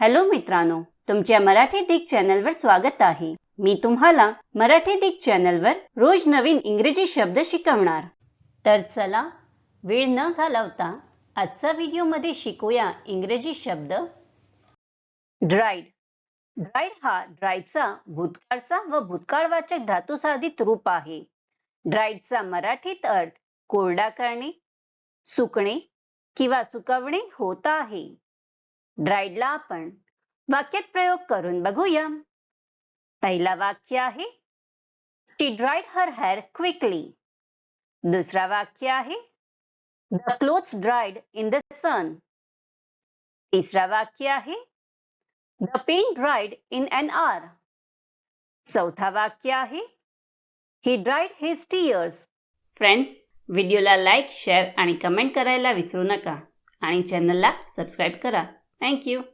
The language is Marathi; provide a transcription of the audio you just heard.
हॅलो मित्रांनो तुमच्या मराठी दिग चॅनलवर स्वागत आहे. मी तुम्हाला मराठी दिग चॅनलवर रोज नवीन इंग्रजी शब्द शिकवणार. तर चला वेळ न घालवता आजचा व्हिडिओमध्ये शिकूया इंग्रजी शब्द. ड्राईड ड्राईड हा ड्राईडचा भूतकाळचा व भूतकाळवाचक धातुसाधित रूप आहे. ड्राईडचा मराठीत अर्थ कोरडा करणे सुकणे किंवा सुकवणे होत आहे. ड्राईडला आपण वाक्यात प्रयोग करून बघूया. पहिला वाक्य आहे tea dried her hair quickly दुसरा वाक्य आहे the clothes dried in the sun तिसरा वाक्य आहे the pen dried in an hour चौथा वाक्य आहे he dried his tears friends व्हिडिओला लाईक शेअर आणि कमेंट करायला विसरू नका आणि चॅनलला सबस्क्राईब करा. Thank you.